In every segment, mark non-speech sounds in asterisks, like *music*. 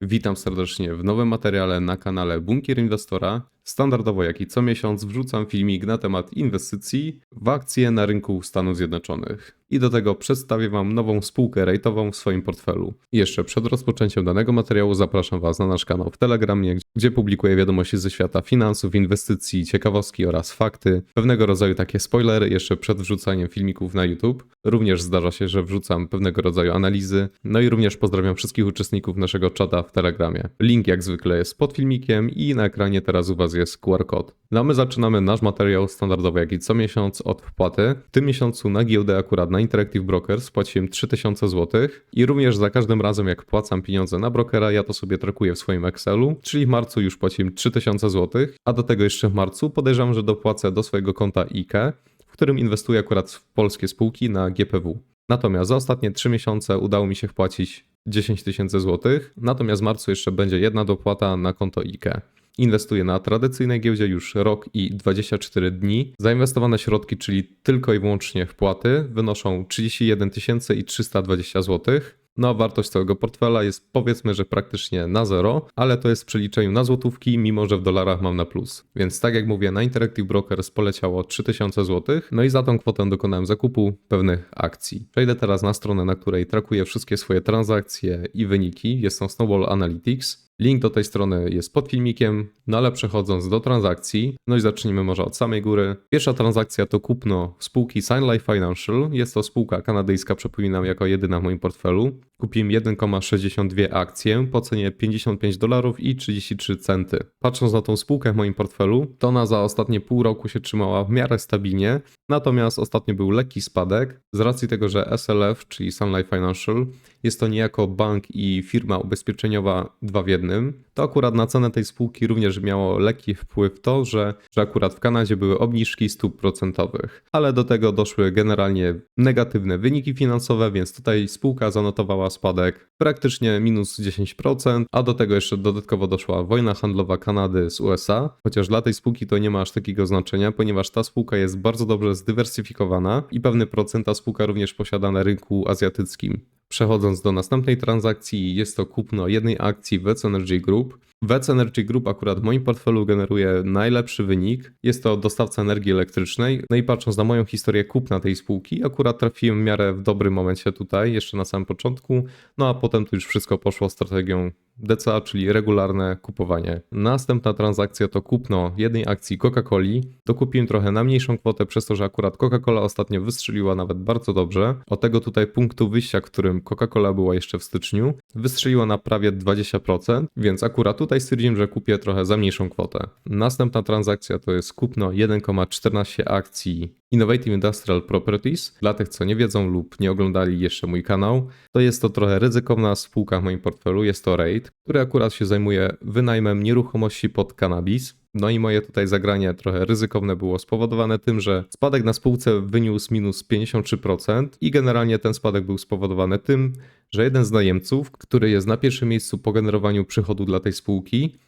Witam serdecznie w nowym materiale na kanale Bunkier Inwestora. Standardowo jak i co miesiąc wrzucam filmik na temat inwestycji w akcje na rynku Stanów Zjednoczonych. I do tego przedstawię Wam nową spółkę rejtową w swoim portfelu. Jeszcze przed rozpoczęciem danego materiału zapraszam Was na nasz kanał w Telegramie, gdzie publikuję wiadomości ze świata finansów, inwestycji, ciekawostki oraz fakty. Pewnego rodzaju takie spoilery jeszcze przed wrzucaniem filmików na YouTube. Również zdarza się, że wrzucam pewnego rodzaju analizy. No i również pozdrawiam wszystkich uczestników naszego czata w Telegramie. Link jak zwykle jest pod filmikiem i na ekranie teraz u Was jest QR kod. No my zaczynamy nasz materiał standardowo jak i co miesiąc od wpłaty. W tym miesiącu na giełdę akurat na Interactive Brokers płaciłem 3000 zł i również za każdym razem jak wpłacam pieniądze na brokera, ja to sobie trakuję w swoim Excelu, czyli w marcu już płaciłem 3000 zł, a do tego jeszcze w marcu podejrzewam, że dopłacę do swojego konta IKE, w którym inwestuję akurat w polskie spółki na GPW. Natomiast za ostatnie 3 miesiące udało mi się wpłacić 10 tysięcy złotych, natomiast w marcu jeszcze będzie jedna dopłata na konto IKE. Inwestuję na tradycyjnej giełdzie już rok i 24 dni. Zainwestowane środki, czyli tylko i wyłącznie wpłaty, wynoszą 31 320 zł. No wartość całego portfela jest powiedzmy, że praktycznie na zero, ale to jest w przeliczeniu na złotówki, mimo że w dolarach mam na plus. Więc tak jak mówię, na Interactive Brokers poleciało 3000 zł, no i za tą kwotę dokonałem zakupu pewnych akcji. Przejdę teraz na stronę, na której trakuję wszystkie swoje transakcje i wyniki. Jest to Snowball Analytics. Link do tej strony jest pod filmikiem, no ale przechodząc do transakcji, no i zacznijmy może od samej góry. Pierwsza transakcja to kupno spółki Sun Life Financial. Jest to spółka kanadyjska, przypominam, jako jedyna w moim portfelu. Kupiłem 1,62 akcje po cenie 55 dolarów i 33 centy. Patrząc na tą spółkę w moim portfelu, to ona za ostatnie pół roku się trzymała w miarę stabilnie, natomiast ostatnio był lekki spadek z racji tego, że SLF, czyli Sun Life Financial, jest to niejako bank i firma ubezpieczeniowa dwa w jednym, to akurat na cenę tej spółki również miało lekki wpływ to, że, że akurat w Kanadzie były obniżki stóp procentowych. Ale do tego doszły generalnie negatywne wyniki finansowe, więc tutaj spółka zanotowała spadek praktycznie minus 10%, a do tego jeszcze dodatkowo doszła wojna handlowa Kanady z USA, chociaż dla tej spółki to nie ma aż takiego znaczenia, ponieważ ta spółka jest bardzo dobrze zdywersyfikowana i pewny procent ta spółka również posiada na rynku azjatyckim. Przechodząc do następnej transakcji, jest to kupno jednej akcji WEC Energy Group. WEC Energy Group akurat w moim portfelu generuje najlepszy wynik. Jest to dostawca energii elektrycznej. No i patrząc na moją historię kupna tej spółki, akurat trafiłem w miarę w dobrym momencie tutaj, jeszcze na samym początku. No a potem tu już wszystko poszło strategią DCA, czyli regularne kupowanie. Następna transakcja to kupno jednej akcji Coca-Coli. Dokupiłem trochę na mniejszą kwotę, przez to, że akurat Coca-Cola ostatnio wystrzeliła nawet bardzo dobrze. Od tego tutaj punktu wyjścia, którym Coca-Cola była jeszcze w styczniu, wystrzeliła na prawie 20%, więc akurat tutaj stwierdziłem, że kupię trochę za mniejszą kwotę. Następna transakcja to jest kupno 1,14 akcji Innovative Industrial Properties. Dla tych, co nie wiedzą lub nie oglądali jeszcze mój kanał, to jest to trochę ryzykowna spółka w moim portfelu. Jest to RAID, który akurat się zajmuje wynajmem nieruchomości pod cannabis. No i moje tutaj zagranie trochę ryzykowne było spowodowane tym, że spadek na spółce wyniósł minus 53% i generalnie ten spadek był spowodowany tym, że jeden z najemców, który jest na pierwszym miejscu po generowaniu przychodu dla tej spółki,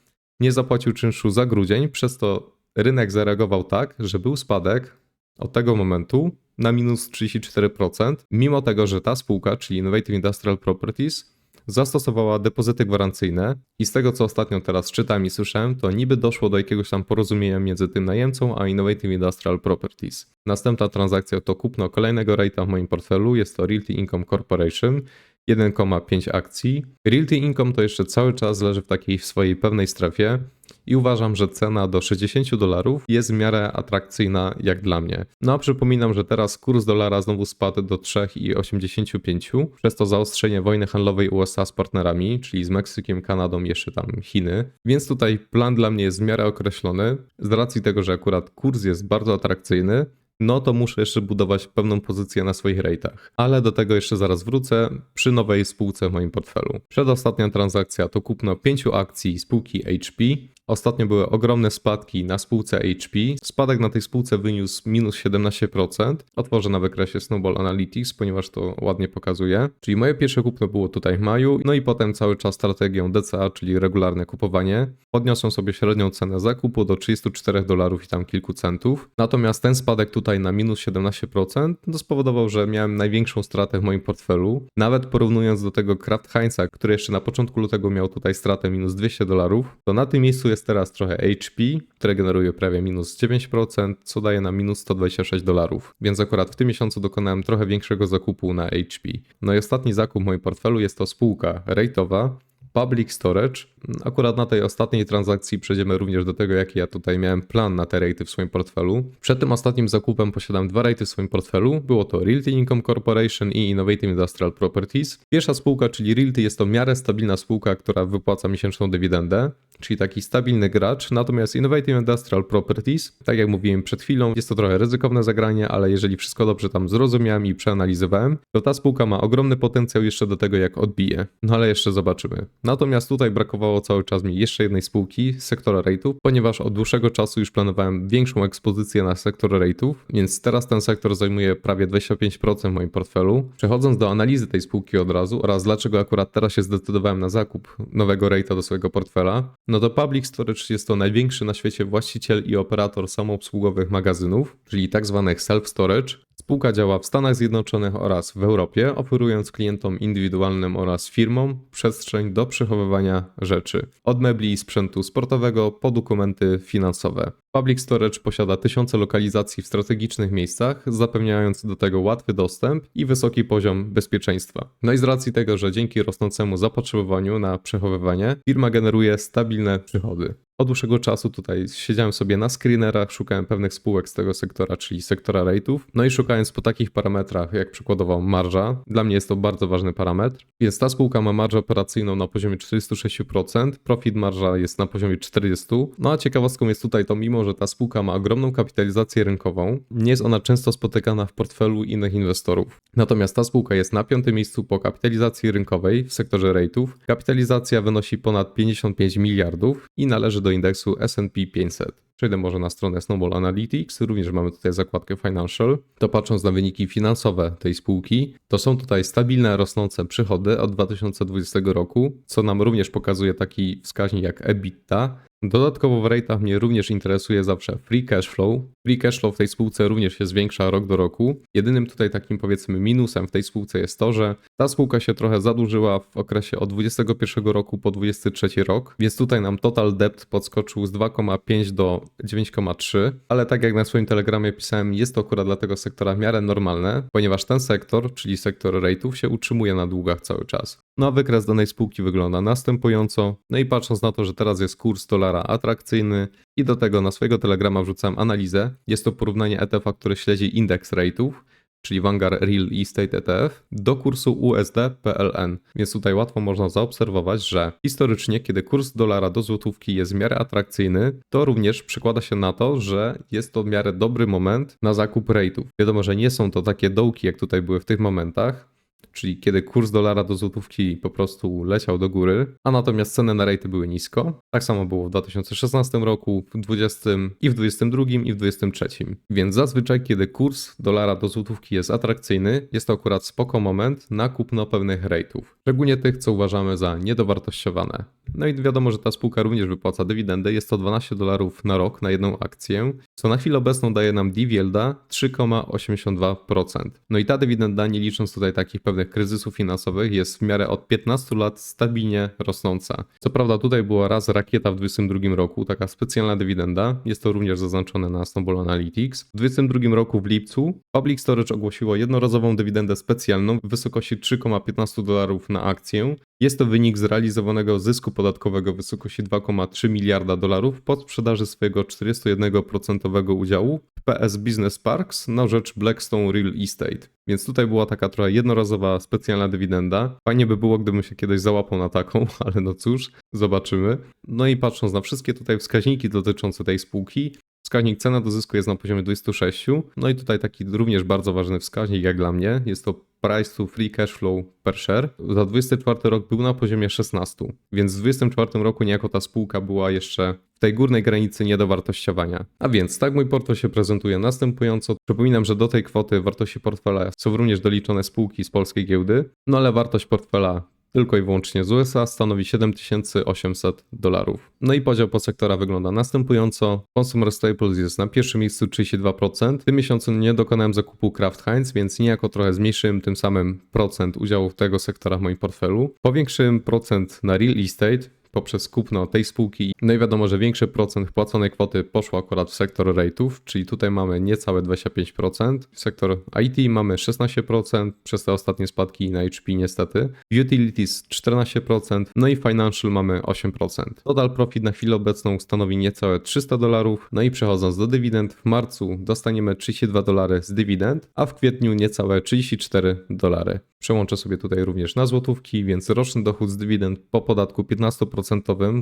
nie zapłacił czynszu za grudzień, przez to rynek zareagował tak, że był spadek, od tego momentu na minus 34%, mimo tego, że ta spółka, czyli Innovative Industrial Properties, zastosowała depozyty gwarancyjne i z tego, co ostatnio teraz czytam i słyszałem, to niby doszło do jakiegoś tam porozumienia między tym najemcą a Innovative Industrial Properties. Następna transakcja to kupno kolejnego rate'a w moim portfelu, jest to Realty Income Corporation, 1,5 akcji. Realty Income to jeszcze cały czas leży w takiej swojej pewnej strefie i uważam, że cena do 60 dolarów jest w miarę atrakcyjna jak dla mnie. No a przypominam, że teraz kurs dolara znowu spadł do 3,85 przez to zaostrzenie wojny handlowej USA z partnerami, czyli z Meksykiem, Kanadą, jeszcze tam Chiny. Więc tutaj plan dla mnie jest w miarę określony z racji tego, że akurat kurs jest bardzo atrakcyjny no to muszę jeszcze budować pewną pozycję na swoich rejtach. Ale do tego jeszcze zaraz wrócę przy nowej spółce w moim portfelu. Przedostatnia transakcja to kupno pięciu akcji spółki HP. Ostatnio były ogromne spadki na spółce HP. Spadek na tej spółce wyniósł minus 17%. Otworzę na wykresie Snowball Analytics, ponieważ to ładnie pokazuje. Czyli moje pierwsze kupno było tutaj w maju, no i potem cały czas strategią DCA, czyli regularne kupowanie. Podniosłem sobie średnią cenę zakupu do 34 dolarów i tam kilku centów. Natomiast ten spadek tutaj na minus 17% to spowodował, że miałem największą stratę w moim portfelu. Nawet porównując do tego Kraft Heinza, który jeszcze na początku lutego miał tutaj stratę minus 200 dolarów, to na tym miejscu jest teraz trochę HP, które generuje prawie minus 9%, co daje na minus 126 dolarów. Więc akurat w tym miesiącu dokonałem trochę większego zakupu na HP. No i ostatni zakup w moim portfelu jest to spółka rejtowa, Public Storage. Akurat na tej ostatniej transakcji przejdziemy również do tego, jaki ja tutaj miałem plan na te rejty w swoim portfelu. Przed tym ostatnim zakupem posiadam dwa rejty w swoim portfelu. Było to Realty Income Corporation i Innovative Industrial Properties. Pierwsza spółka, czyli Realty, jest to miarę stabilna spółka, która wypłaca miesięczną dywidendę, czyli taki stabilny gracz. Natomiast Innovative Industrial Properties, tak jak mówiłem przed chwilą, jest to trochę ryzykowne zagranie, ale jeżeli wszystko dobrze tam zrozumiałem i przeanalizowałem, to ta spółka ma ogromny potencjał jeszcze do tego, jak odbije. No ale jeszcze zobaczymy. Natomiast tutaj brakowało cały czas mi jeszcze jednej spółki z sektora rate'ów, ponieważ od dłuższego czasu już planowałem większą ekspozycję na sektor rate'ów, więc teraz ten sektor zajmuje prawie 25% w moim portfelu. Przechodząc do analizy tej spółki od razu oraz dlaczego akurat teraz się zdecydowałem na zakup nowego rate'a do swojego portfela, no to Public Storage jest to największy na świecie właściciel i operator samoobsługowych magazynów, czyli tak zwanych self-storage, Spółka działa w Stanach Zjednoczonych oraz w Europie, oferując klientom indywidualnym oraz firmom przestrzeń do przechowywania rzeczy. Od mebli i sprzętu sportowego po dokumenty finansowe. Public Storage posiada tysiące lokalizacji w strategicznych miejscach, zapewniając do tego łatwy dostęp i wysoki poziom bezpieczeństwa. No i z racji tego, że dzięki rosnącemu zapotrzebowaniu na przechowywanie, firma generuje stabilne przychody. Od dłuższego czasu tutaj siedziałem sobie na screenerach, szukałem pewnych spółek z tego sektora, czyli sektora rate'ów, no i szukając po takich parametrach, jak przykładowo marża, dla mnie jest to bardzo ważny parametr, więc ta spółka ma marżę operacyjną na poziomie 46%, profit marża jest na poziomie 40%, no a ciekawostką jest tutaj to, mimo że ta spółka ma ogromną kapitalizację rynkową, nie jest ona często spotykana w portfelu innych inwestorów. Natomiast ta spółka jest na piątym miejscu po kapitalizacji rynkowej w sektorze rate'ów. Kapitalizacja wynosi ponad 55 miliardów i należy do indeksu S&P 500. Przejdę może na stronę Snowball Analytics, również mamy tutaj zakładkę Financial. To patrząc na wyniki finansowe tej spółki, to są tutaj stabilne, rosnące przychody od 2020 roku, co nam również pokazuje taki wskaźnik jak EBITDA, Dodatkowo w rate'ach mnie również interesuje zawsze free cash flow. Free cash flow w tej spółce również się zwiększa rok do roku. Jedynym tutaj takim powiedzmy minusem w tej spółce jest to, że ta spółka się trochę zadłużyła w okresie od 21 roku po 23 rok, więc tutaj nam total debt podskoczył z 2,5 do 9,3, ale tak jak na swoim telegramie pisałem, jest to akurat dla tego sektora w miarę normalne, ponieważ ten sektor, czyli sektor rate'ów się utrzymuje na długach cały czas. No a wykres danej spółki wygląda następująco. No i patrząc na to, że teraz jest kurs dolara atrakcyjny i do tego na swojego telegrama wrzucam analizę. Jest to porównanie ETF-a, który śledzi indeks rate'ów, czyli Vanguard Real Estate ETF, do kursu USD PLN. Więc tutaj łatwo można zaobserwować, że historycznie, kiedy kurs dolara do złotówki jest w miarę atrakcyjny, to również przekłada się na to, że jest to w miarę dobry moment na zakup rate'ów. Wiadomo, że nie są to takie dołki, jak tutaj były w tych momentach, czyli kiedy kurs dolara do złotówki po prostu leciał do góry, a natomiast ceny na rejty były nisko. Tak samo było w 2016 roku, w 20 i w 22 i w 23. Więc zazwyczaj, kiedy kurs dolara do złotówki jest atrakcyjny, jest to akurat spoko moment na kupno pewnych rejtów. Szczególnie tych, co uważamy za niedowartościowane. No i wiadomo, że ta spółka również wypłaca dywidendę. Jest to 12 dolarów na rok na jedną akcję, co na chwilę obecną daje nam div 3,82%. No i ta dywidenda, nie licząc tutaj takich pewnych kryzysów finansowych, jest w miarę od 15 lat stabilnie rosnąca. Co prawda tutaj była raz rakieta w 2022 roku, taka specjalna dywidenda. Jest to również zaznaczone na Snowball Analytics. W 2022 roku w lipcu Public Storage ogłosiło jednorazową dywidendę specjalną w wysokości 3,15 dolarów na akcję. Jest to wynik zrealizowanego zysku podatkowego w wysokości 2,3 miliarda dolarów po sprzedaży swojego 41% udziału w PS Business Parks na rzecz Blackstone Real Estate. Więc tutaj była taka trochę jednorazowa specjalna dywidenda. Fajnie by było, gdybym się kiedyś załapał na taką, *laughs* ale no cóż, zobaczymy. No i patrząc na wszystkie tutaj wskaźniki dotyczące tej spółki, Wskaźnik cena do zysku jest na poziomie 26. No i tutaj taki również bardzo ważny wskaźnik jak dla mnie jest to price to free cash flow per share. Za 24 rok był na poziomie 16, więc w 24 roku niejako ta spółka była jeszcze tej górnej granicy niedowartościowania. A więc tak mój portfel się prezentuje następująco. Przypominam, że do tej kwoty wartości portfela są również doliczone spółki z polskiej giełdy, no ale wartość portfela tylko i wyłącznie z USA stanowi 7800 dolarów. No i podział po sektorach wygląda następująco. Consumer Staples jest na pierwszym miejscu 32%. W tym miesiącu nie dokonałem zakupu Kraft Heinz, więc niejako trochę zmniejszyłem tym samym procent udziału tego sektora w moim portfelu. Powiększyłem procent na real estate, poprzez kupno tej spółki. No i wiadomo, że większy procent płaconej kwoty poszło akurat w sektor rate'ów, czyli tutaj mamy niecałe 25%. W sektor IT mamy 16% przez te ostatnie spadki na HP niestety. Utilities 14%, no i financial mamy 8%. Total profit na chwilę obecną stanowi niecałe 300 dolarów. No i przechodząc do dywidend, w marcu dostaniemy 32 dolary z dywidend, a w kwietniu niecałe 34 dolary. Przełączę sobie tutaj również na złotówki, więc roczny dochód z dywidend po podatku 15%,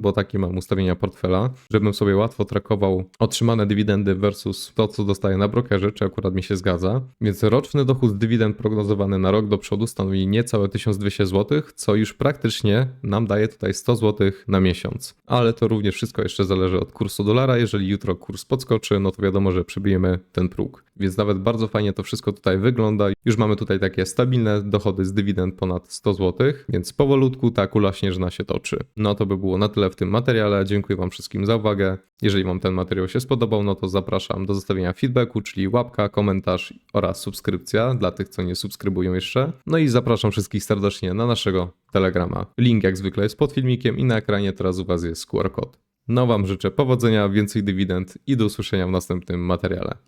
bo takie mam ustawienia portfela, żebym sobie łatwo trakował otrzymane dywidendy versus to, co dostaję na brokerze, czy akurat mi się zgadza. Więc roczny dochód z dywidend prognozowany na rok do przodu stanowi niecałe 1200 zł, co już praktycznie nam daje tutaj 100 zł na miesiąc. Ale to również wszystko jeszcze zależy od kursu dolara. Jeżeli jutro kurs podskoczy, no to wiadomo, że przebijemy ten próg. Więc nawet bardzo fajnie to wszystko tutaj wygląda. Już mamy tutaj takie stabilne dochody z dywidend ponad 100 zł, więc powolutku ta kula śnieżna się toczy. No to by było na tyle w tym materiale. Dziękuję Wam wszystkim za uwagę. Jeżeli Wam ten materiał się spodobał, no to zapraszam do zostawienia feedbacku, czyli łapka, komentarz oraz subskrypcja dla tych, co nie subskrybują jeszcze. No i zapraszam wszystkich serdecznie na naszego Telegrama. Link jak zwykle jest pod filmikiem i na ekranie teraz u Was jest QR kod. No Wam życzę powodzenia, więcej dywidend i do usłyszenia w następnym materiale.